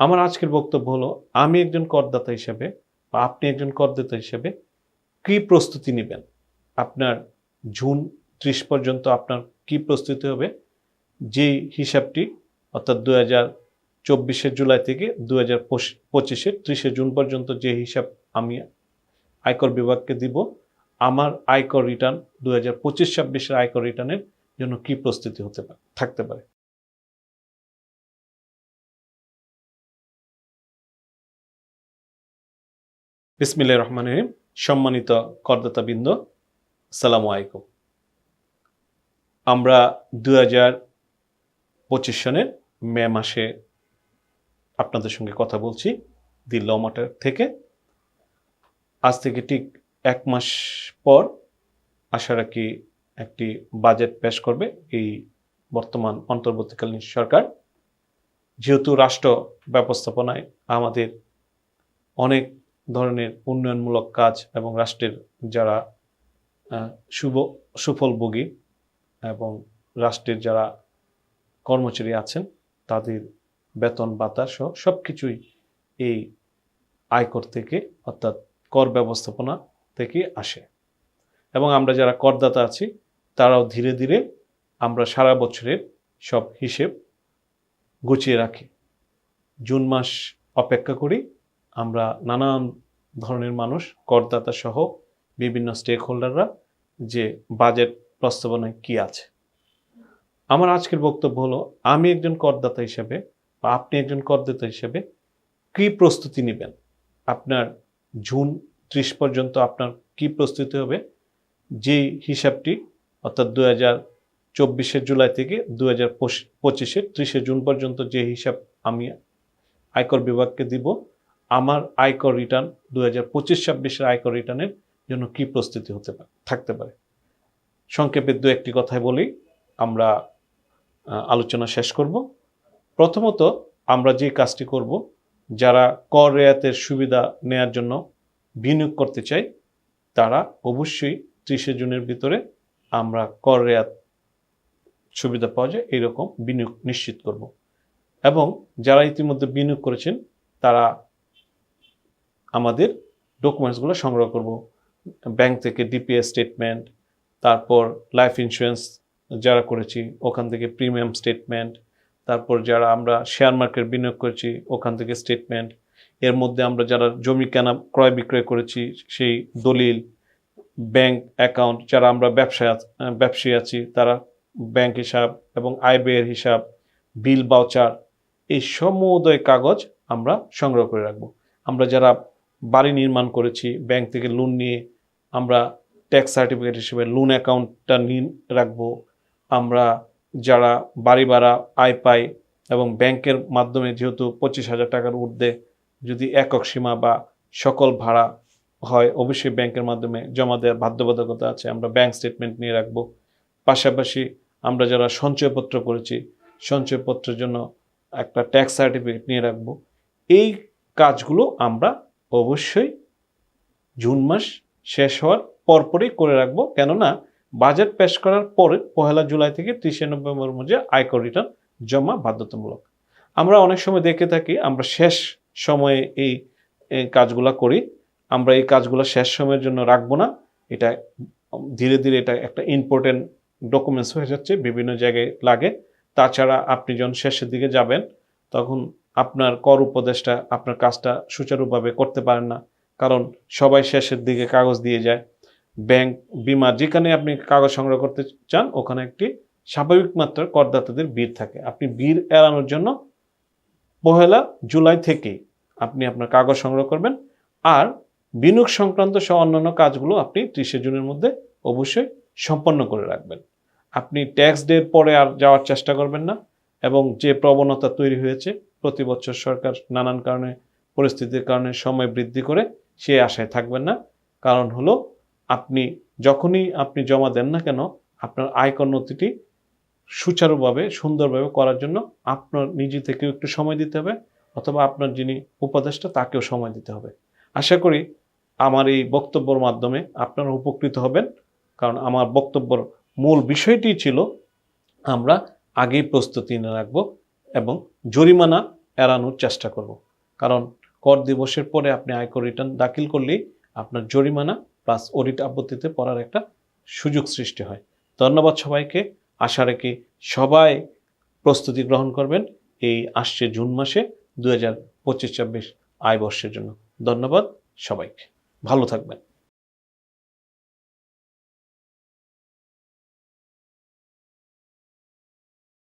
আমার আজকের বক্তব্য হলো, আমি একজন করদাতা হিসেবে বা আপনি একজন করদাতা হিসেবে কি প্রস্তুতি নেবেন? আপনার জুন ত্রিশ পর্যন্ত আপনার কি প্রস্তুতি হবে? যে হিসাবটি অর্থাৎ দু হাজার চব্বিশে জুলাই থেকে দু হাজার পঁচিশের ত্রিশে জুন পর্যন্ত যে হিসাব আমি আয়কর বিভাগকে দিব, আমার আয়কর রিটার্ন দু হাজার পঁচিশ ছাব্বিশের আয়কর রিটার্নের জন্য কি প্রস্তুতি হতে পারে থাকতে পারে? বিসমিল্লা রহমান রহিম। সম্মানিত করদাতাবৃন্দ সালামু আলাইকুম। আমরা দু হাজার পঁচিশ সনের মে মাসে আপনাদের সঙ্গে কথা বলছি দি ল মাটার থেকে। আজ থেকে ঠিক এক মাস পর আশা রাখি একটি বাজেট পেশ করবে এই বর্তমান অন্তর্বর্তীকালীন সরকার। যেহেতু রাষ্ট্র ব্যবস্থাপনায় আমাদের অনেক ধরনের উন্নয়নমূলক কাজ এবং রাষ্ট্রের যারা শুভ সুফলভোগী এবং রাষ্ট্রের যারা কর্মচারী আছেন, তাদের বেতন, ভাতা সহ সব কিছুই এই আয়কর থেকে, অর্থাৎ কর ব্যবস্থাপনা থেকে আসে। এবং আমরা যারা করদাতা আছি, তারাও ধীরে ধীরে আমরা সারা বছরের সব হিসেব গুছিয়ে রাখি। জুন মাস অপেক্ষা করি, আমরা নানান ধরনের মানুষ, করদাতা সহ বিভিন্ন স্টেক হোল্ডাররা যে বাজেট প্রস্তাবনায় কি আছে। আমার আজকের বক্তব্য হলো, আমি একজন করদাতা হিসেবে বা আপনি একজন করদাতা হিসেবে কি প্রস্তুতি নেবেন? আপনার জুন ত্রিশ পর্যন্ত আপনার কি প্রস্তুতি হবে? যে হিসাবটি অর্থাৎ দু হাজার চব্বিশে জুলাই থেকে দু হাজার পঁচিশের ত্রিশে জুন পর্যন্ত যে হিসাব আমি আয়কর বিভাগকে দিব আমার আয়কর রিটার্ন দু হাজার পঁচিশ, ছাব্বিশের আয়কর রিটার্নের জন্য কি প্রস্তুতি হতে পারে, থাকতে পারে? সংক্ষেপে দু একটি কথাই বলি, আমরা আলোচনা শেষ করব। প্রথমত, আমরা যে কাজটি করব, যারা কর রেয়াতের সুবিধা নেয়ার জন্য বিনিয়োগ করতে চাই, তারা অবশ্যই ত্রিশে জুনের ভিতরে আমরা কর রেয়াত সুবিধা পাওয়া যায় এরকম বিনিয়োগ নিশ্চিত করব। এবং যারা ইতিমধ্যে বিনিয়োগ করেছেন, তারা আমাদের ডকুমেন্টসগুলো সংগ্রহ করব। ব্যাংক থেকে ডিপিএস স্টেটমেন্ট তারপর লাইফ ইন্স্যুরেন্স যারা করেছি, ওখান থেকে প্রিমিয়াম স্টেটমেন্ট তারপর যারা আমরা শেয়ার মার্কেট বিনিয়োগ করেছি, ওখান থেকে স্টেটমেন্ট এর মধ্যে আমরা যারা জমি কেনা, ক্রয় বিক্রয় করেছি, সেই দলিল ব্যাংক অ্যাকাউন্ট যারা আমরা ব্যবসায় ব্যবসায়ী আছি, তারা ব্যাংক হিসাব এবং আয় ব্যয়ের হিসাব বিল বাউচার এই সমুদয় কাগজ আমরা সংগ্রহ করে রাখব। আমরা যারা বাড়ি নির্মাণ করেছি ব্যাংক থেকে লোন নিয়ে আমরা ট্যাক্স সার্টিফিকেট হিসেবে লোন অ্যাকাউন্টটা নিয়ে রাখব। আমরা যারা বাড়ি ভাড়া আয় পাই এবং ব্যাংকের মাধ্যমে যেহেতু পঁচিশ হাজার টাকার ঊর্ধ্বে যদি একক সীমা বা সকল ভাড়া হয়, অবশ্যই ব্যাংকের মাধ্যমে জমা দেওয়ার বাধ্যবাধকতা আছে, আমরা ব্যাংক স্টেটমেন্ট নিয়ে রাখব। পাশাপাশি আমরা যারা সঞ্চয়পত্র করেছি, সঞ্চয়পত্রের জন্য একটা ট্যাক্স সার্টিফিকেট নিয়ে রাখব। এই কাজগুলো আমরা অবশ্যই জুন মাস শেষ হওয়ার পরপরই করে রাখব। কেননা বাজেট পেশ করার পরে পহেলা জুলাই থেকে ত্রিশে নভেম্বর মধ্যে আয়কর রিটার্ন জমা বাধ্যতামূলক। আমরা অনেক সময় দেখে থাকি, আমরা শেষ সময়ে এই এই কাজগুলা করি। আমরা এই কাজগুলো শেষ সময়ের জন্য রাখব না। এটা ধীরে ধীরে এটা একটা ইম্পর্টেন্ট ডকুমেন্টস হয়ে যাচ্ছে, বিভিন্ন জায়গায় লাগে। তাছাড়া আপনি যখন শেষের দিকে যাবেন তখন আপনার কর উপদেষ্টা আপনার কাজটা সুচারুভাবে করতে পারেন না। কারণ সবাই শেষের দিকে কাগজ দিয়ে যায়। ব্যাংক, বিমা, যেখানে আপনি কাগজ সংগ্রহ করতে চান, ওখানে একটি স্বাভাবিক মাত্রার করদাতাদের ভিড় থাকে। আপনি ভিড় এড়ানোর জন্য পহেলা জুলাই থেকেই আপনি আপনার কাগজ সংগ্রহ করবেন। আর বিনিয়োগ সংক্রান্ত সহ অন্যান্য কাজগুলো আপনি ত্রিশে জুনের মধ্যে অবশ্যই সম্পন্ন করে রাখবেন। আপনি ট্যাক্স ডের পরে আর যাওয়ার চেষ্টা করবেন না। এবং যে প্রবণতা তৈরি হয়েছে, প্রতি বছর সরকার নানান কারণে, পরিস্থিতির কারণে সময় বৃদ্ধি করে সে আশায় থাকবেন না। কারণ হলো, আপনি যখনই আপনি জমা দেন না কেন, আপনার আয়কর নথিটি সুচারুভাবে, সুন্দরভাবে করার জন্য আপনার নিজে থেকেও একটু সময় দিতে হবে, অথবা আপনার যিনি উপদেষ্টা তাকেও সময় দিতে হবে। আশা করি আমার এই বক্তব্যর মাধ্যমে আপনারা উপকৃত হবেন, কারণ আমার বক্তব্যর মূল বিষয়টি ছিল, আমরা আগেই প্রস্তুতি নিয়ে রাখব এবং জরিমানা এড়ানোর চেষ্টা করব। কারণ কর দিবসের পরে আপনি আয়কর রিটার্ন দাখিল করলেই আপনার জরিমানা প্লাস অডিট আপত্তিতে পড়ার একটা সুযোগ সৃষ্টি হয়। ধন্যবাদ সবাইকে। আশা রেখে সবাই প্রস্তুতি গ্রহণ করবেন এই আসছে জুন মাসে দু হাজার পঁচিশ ছাব্বিশ আয় বর্ষের জন্য। ধন্যবাদ সবাইকে। ভালো থাকবেন।